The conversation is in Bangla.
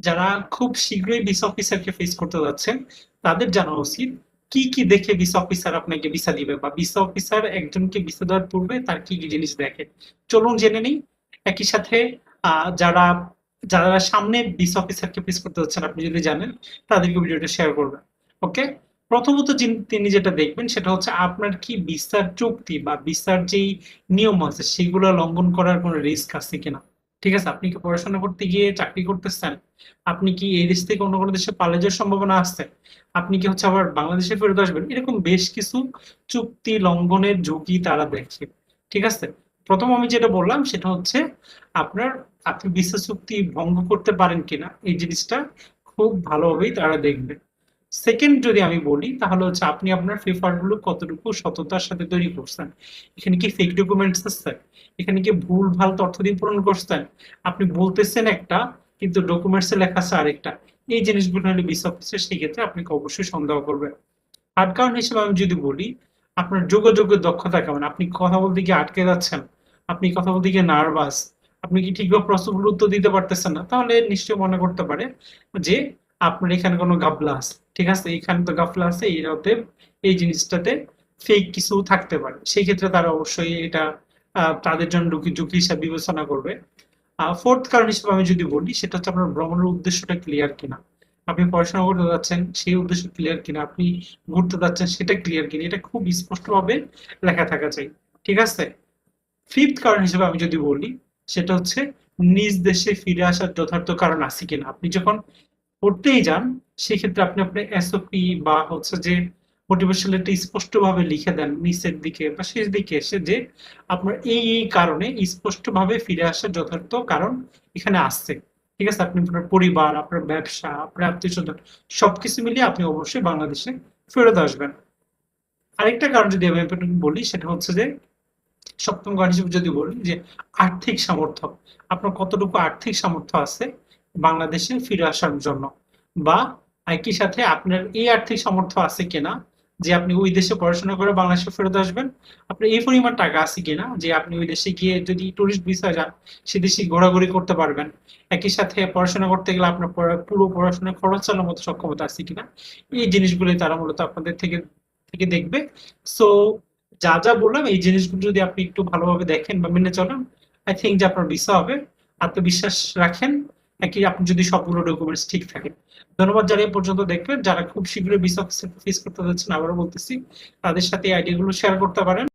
যারা খুব শীঘ্রই ভিসা অফিসারকে ফেস করতে যাচ্ছেন, তাদের জানা উচিত কি কি দেখে ভিসা অফিসার আপনাকে ভিসা দিবে বা ভিসা অফিসার একজনকে ভিসা দেওয়ার পূর্বে তার কি কি জিনিস দেখে। চলুন জেনে নিই, একই সাথে যারা যারা সামনে ভিসা অফিসারকে ফেস করতে যাচ্ছেন, আপনি যদি জানেন, তাদেরকে ভিডিওটা শেয়ার করবেন ওকে প্রথমত তিনি যেটা দেখবেন সেটা হচ্ছে আপনার কি ভিসার চুক্তি বা ভিসার যেই নিয়ম আছে, সেগুলো লঙ্ঘন করার কোনো রিস্ক আছে কিনা। ঠিক আছে, আপনি কি পড়াশোনা করতে গিয়ে চাকরি করতেছেন? আপনি কি এই দেশ থেকে অন্য কোনো দেশে পালিয়ে যাওয়ার সম্ভাবনা আছে? আপনি কি হচ্ছে আবার বাংলাদেশে ফেরত আসবেন? এরকম বেশ কিছু চুক্তি লঙ্ঘনের ঝুঁকি তারা দেখে, ঠিক আছে? প্রথম আমি যেটা বললাম সেটা হচ্ছে আপনার, আপনি বিশ্বাস চুক্তি ভঙ্গ করতে পারেন কিনা, এই জিনিসটা খুব ভালোভাবেই তারা দেখবে। সেকেন্ড যদি আমি বলি, তাহলে হচ্ছে আপনি আপনার পেপারগুলো কতটুকু সততার সাথে তৈরি করছেন? এখানে কি ফেক ডকুমেন্টস আছে? এখানে কি ভুল, ভালো তথ্য দিয়ে পূরণ করছেন? আপনি বলতেছেন একটা, কিন্তু ডকুমেন্টসে লেখা আছে আরেকটা। এই জিনিসগুলো হলে সেই ক্ষেত্রে আপনাকে অবশ্যই সন্দেহ করবে। আর কারণ হিসেবে আমি যদি বলি, আপনার যোগাযোগের দক্ষতা কেমন? আপনি কথা বলতে গিয়ে আটকে যাচ্ছেন, আপনি কথা বলতে গিয়ে নার্ভাস আপনি কি ঠিকভাবে প্রশ্নগুলো উত্তর দিতে পারতেছেন না? তাহলে নিশ্চয়ই মনে করতে পারে যে আপনার এখানে কোনো গাফলা আছে। ঠিক আছে? এখানে তো গাফলা আছে এই অতএব এই জিনিসটাতে ফেক কিছু থাকতে পারে। সেই ক্ষেত্রে তারা অবশ্যই এটা তাদের জন্য ঝুঁকি ঝুঁকি হিসাবে বিবেচনা করবে। ফোর্থ কারণ হিসেবে আমি যদি বলি, সেটা হচ্ছে আপনার ভ্রমণের উদ্দেশ্যটা ক্লিয়ার কিনা। আপনি পড়াশোনা করতে যাচ্ছেন, সেই উদ্দেশ্য ক্লিয়ার কিনা? আপনি ঘুরতে যাচ্ছেন, সেটা ক্লিয়ার কিনা? এটা খুব স্পষ্টভাবে লেখা থাকা চাই। ঠিক আছে? ফিফথ কারণ হিসেবে আমি যদি বলি, সেটা হচ্ছে নিজ দেশে ফিরে আসার যথার্থ কারণ আছে কিনা? আপনি যখন পড়তেই যান, সেক্ষেত্রে আপনি আপনার এসওপি বা হচ্ছে যে মোটিভেশন লেটার স্পষ্টভাবে লিখে দেন নিচের দিকে বা শেষ দিকে এসে যে আপনার এই এই কারণে স্পষ্টভাবে ফিরে আসার যথার্থ কারণ এখানে আসছে। ঠিক আছে? আপনি আপনার পরিবার, আপনার ব্যবসা, আপনার আত্মীয় স্বজন সবকিছু মিলিয়ে আপনি অবশ্যই বাংলাদেশে ফেরত আসবেন। আরেকটা কারণ যদি আমি বলি, সেটা হচ্ছে যে সপ্তম কারণ হিসেবে যদি বলি যে আর্থিক সামর্থ্য, আপনার কতটুকু আর্থিক সামর্থ্য আছে বাংলাদেশে ফিরে আসার জন্য? বা একই সাথে আপনার এই আর্থিক সামর্থ্য আছে কিনা, যে আপনি ওই দেশে পড়াশোনা করে বাংলাদেশে ফেরত আসবেন, আপনার এই পরিমাণ টাকা আছে কিনা, যে আপনি ওই দেশে গিয়ে যদি টুরিস্ট ভিসা যান, সে দেশে ঘোরাঘুরি করতে পারবেন। একই সাথে পড়াশোনা করতে গেলে আপনার পুরো পড়াশোনা খরচ চালানোর মতো সক্ষমতা আছে কিনা, এই জিনিসগুলো তারা মূলত আপনাদের থেকে থেকে দেখবে। সো যা যা বললাম, এই জিনিসগুলো যদি আপনি একটু ভালোভাবে দেখেন বা মেনে চলেন আই থিঙ্ক যে আপনার ভিসা হবে, আত্মবিশ্বাস রাখেন একই আপনি যদি সবগুলো ডকুমেন্টস ঠিক থাকে। ধন্যবাদ যারা এ পর্যন্ত দেখবেন যারা খুব শীঘ্রই বিসক ফেস করতে যাচ্ছেন, আবারও বলতেছি, তাদের সাথে এই আইডিয়া গুলো শেয়ার করতে পারেন।